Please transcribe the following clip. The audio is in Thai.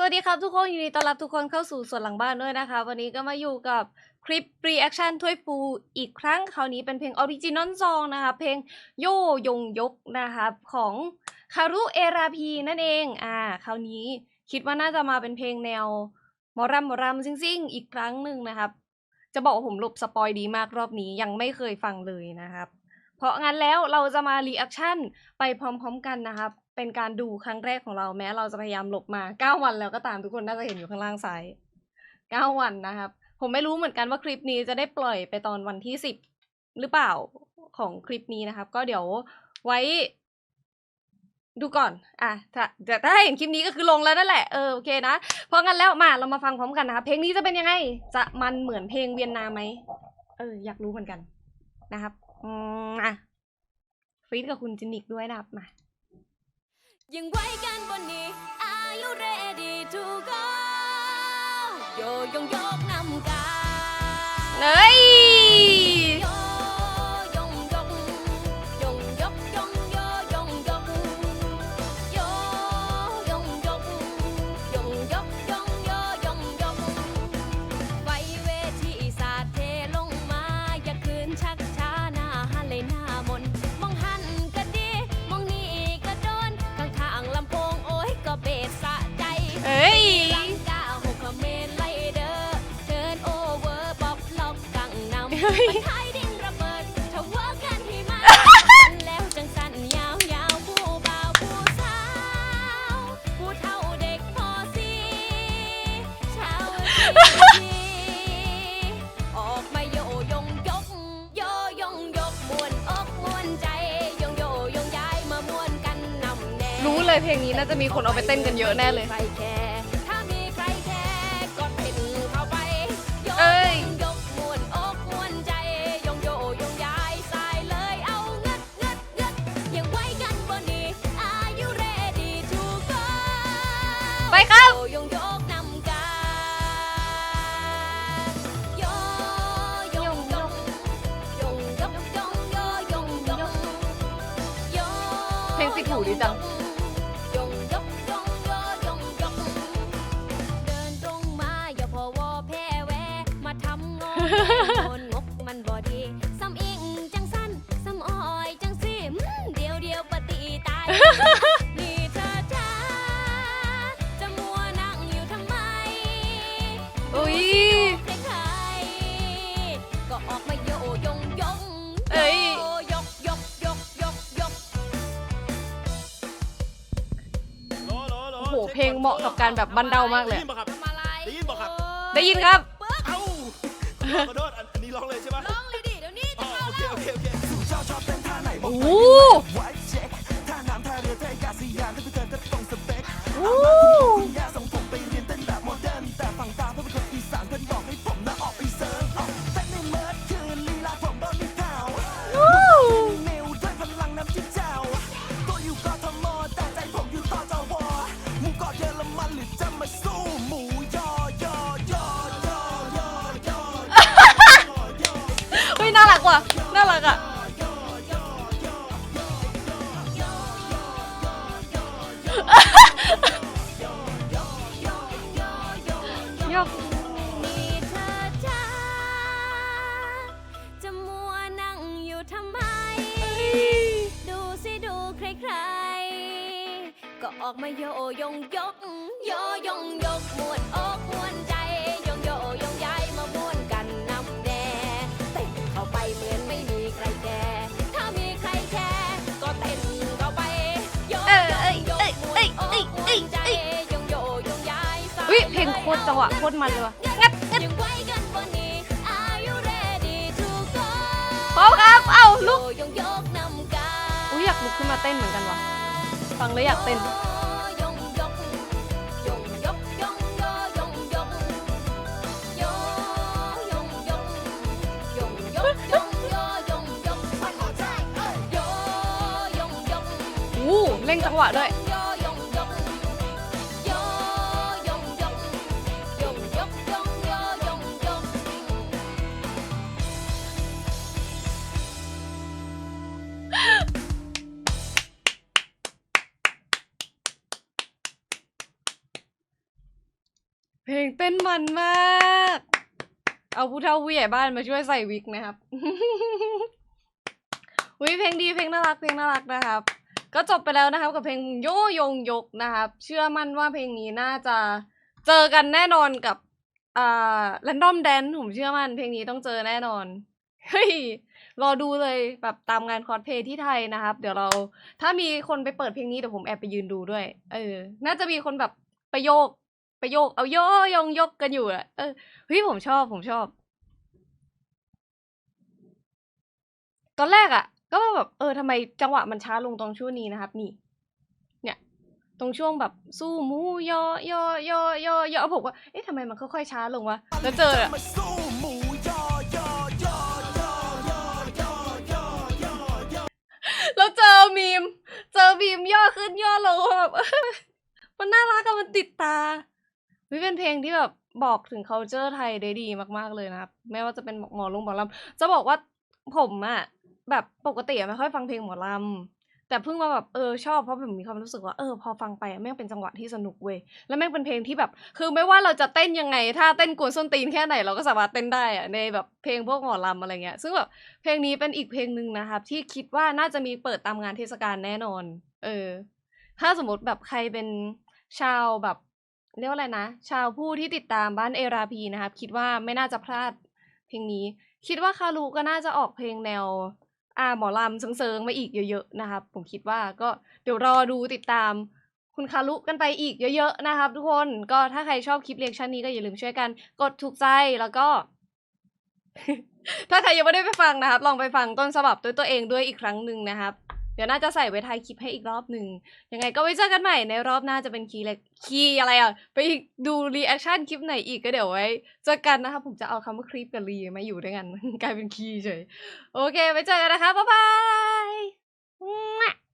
สวัสดีครับทุกคนยินดีต้อนรับทุกคนเข้าสู่ส่วนหลังบ้านด้วยนะคะ วันนี้ก็มาอยู่กับคลิป reaction ถ้วยฟูอีกครั้งคราวนี้เป็นเพลงออริจินอลซองนะคะ เพลงโยยงยกนะคะของคารุเอราพีนั่นเองอ่าคราวนี้คิดว่าน่าจะมาเป็นเพลงแนวหมอรำหมอรำซิ่งๆอีกครั้งหนึ่งนะครับ จะบอกว่าผมหลบสปอยดีมากรอบนี้ยังไม่เคยฟังเลยนะครับ เพราะงั้นแล้วเราจะมารีแอคชั่นไปพร้อมๆกันนะครับ เป็นการดูครั้งแรกของเราแม้เราจะพยายามหลบมา 9 วันแล้วก็ตามทุกคนน่าจะเห็นอยู่ข้างล่างซ้าย 9 วันนะครับ ผมไม่รู้เหมือนกันว่าคลิปนี้จะได้ปล่อยไปตอนวันที่ 10 หรือเปล่าของคลิปนี้นะครับ ก็เดี๋ยวไว้ดูก่อน อะถ้าแต่ถ้าเห็นคลิปนี้ก็คือลงแล้วนั่นแหละ เออ โอเคนะ เพราะงั้นแล้วมาเรามาฟังพร้อมกันนะครับเพลงนี้จะเป็นยังไง จะมันเหมือนเพลงเวียนนาไหม เออ อยากรู้เหมือนกันนะครับ อืมอะฟีดกับคุณจินิกด้วยนะครับ มา ยังไว้กันบนนี้ Are you ready to go โยยงยกนำกาเฮ้ย โย รู้เลยเพลงนี้น่าจะมีคนเอาไปเต้นกันเยอะแน่เลย ทำงงโนงกมันบ่ดีซ้ำอิงจังสั้นซ้ำอ้อยจังสิมเดียวเดียวปฏิตายนี่เธอจ้าจะมัวนั่งอยู่ทำไมอุ้ยใครๆก็ออกมาโยยงยงเอ้ยโยกยกยกยกยกโอ้โหเพลงเหมาะกับการแบบบันเดามากเลยได้ยินป่ะครับทำอะไร ได้ยินป่ะครับ ได้ยินครับปึ๊กเอ้า ขอโทษอันอันนี้ร้องเลยใช่ปะร้องเลยดิเดี๋ยวนี้อ๋จะอเข้าโอเคแล้วโอเคโอเค โอ้โห ว่ะ น่ารักอะยกนี่เธอจ้าจะมัวนั่งอยู่ทำไม ดูสิดูใครๆ ก็ออกมาโยยงยก โยยงยกมวนอ ย้ายสายอุ้ยเพลงโคตรจังหวะโคตรมันเลยว่ะงัดงัดยังไว้กันบนนี้ Are you ready to go พร้อมครับ เอ้าลุกโยยงยกนำกาอุ้ยอยากลุกขึ้นมาเต้นเหมือนกันว่ะ ฟังแล้วอยากเต้นยงยกยงยกยงโเพลงเต้นมันมาก เอาผู้เฒ่าผู้ใหญ่บ้านมาช่วยใส่วิกนะครับวิเพลงดีเพลงน่ารักเพลงน่ารักนะครับ ก็จบไปแล้วนะครับ กับเพลงโยยงยกนะครับ เชื่อมั่นว่าเพลงนี้น่าจะเจอกันแน่นอนกับอ่า Random Dance ผมเชื่อมั่นเพลงนี้ต้องเจอแน่นอนเฮ้ยรอดูเลยแบบตามงานคอสเพย์ที่ไทยนะครับ เดี๋ยวเรา ถ้ามีคนไปเปิดเพลงนี้เดี๋ยวผมแอบไปยืนดูด้วย เออ น่าจะมีคนแบบไปโยก ไปโยก เอาโยยงยกกันอยู่อะเออเฮ้ยผมชอบผมชอบ ตอนแรกอะก็แบบเออทำไมจังหวะมันช้าลงตรงช่วงนี้นะครับ นี่ เนี่ย ตรงช่วงแบบสู้มูยอยอยอยอยอผมว่าเอ๊ะทำไมมันค่อยๆช้าลงวะแล้วเจออะ วิเป็นเพลงที่แบบบอกถึง culture ไทยได้ดีมากๆเลยนะครับไม่ว่าจะเป็นหมอลงหมอลำจะบอกว่าผมอะแบบปกติไม่ค่อยฟังเพลงหมอลำแต่เพิ่งมาแบบเออชอบเพราะผมมีความรู้สึกว่าเออพอฟังไปแม่งเป็นจังหวะที่สนุกเว้ยแล้วแม่งเป็นเพลงที่แบบ คือไม่ว่าเราจะเต้นยังไง ถ้าเต้นกวนส้นตีนแค่ไหนเราก็สามารถเต้นได้อะในแบบเพลงพวกหมอลำอะไรเงี้ย ซึ่งแบบเพลงนี้เป็นอีกเพลงหนึ่งนะครับ ที่คิดว่าน่าจะมีเปิดตามงานเทศกาลแน่นอน เออ ถ้าสมมติแบบใครเป็นชาวแบบ เรียกว่าอะไรนะ ชาวผู้ที่ติดตามบ้านเอราพีนะครับ คิดว่าไม่น่าจะพลาดเพลงนี้ คิดว่าคารุก็น่าจะออกเพลงแนวอ่าหมอลำเซิงๆมาอีกเยอะๆนะครับ ผมคิดว่าก็เดี๋ยวรอดูติดตามคุณคารุกันไปอีกเยอะๆนะครับทุกคนก็ถ้าใครชอบคลิปเรียกชันนี้ก็อย่าลืมช่วยกันกดถูกใจแล้วก็ ถ้าใครยังไม่ได้ไปฟังนะครับ ลองไปฟังต้นฉบับด้วยตัวเองด้วยอีกครั้งหนึ่งนะครับ เดี๋ยวน่าจะใส่ไว้ท้ายคลิปให้อีกรอบหนึ่งยังไงก็ไว้เจอกันใหม่ในรอบหน้าจะเป็นคีย์อะไรคีย์อะไรอะ ไปดูรีแอคชั่นคลิปไหนอีกก็เดี๋ยวไว้เจอกันนะคะ ผมจะเอาคำว่าคลิปกับรีมาอยู่ด้วยกัน กลายเป็นคีย์เฉย โอเคไว้เจอกันนะคะ บ๊ายบาย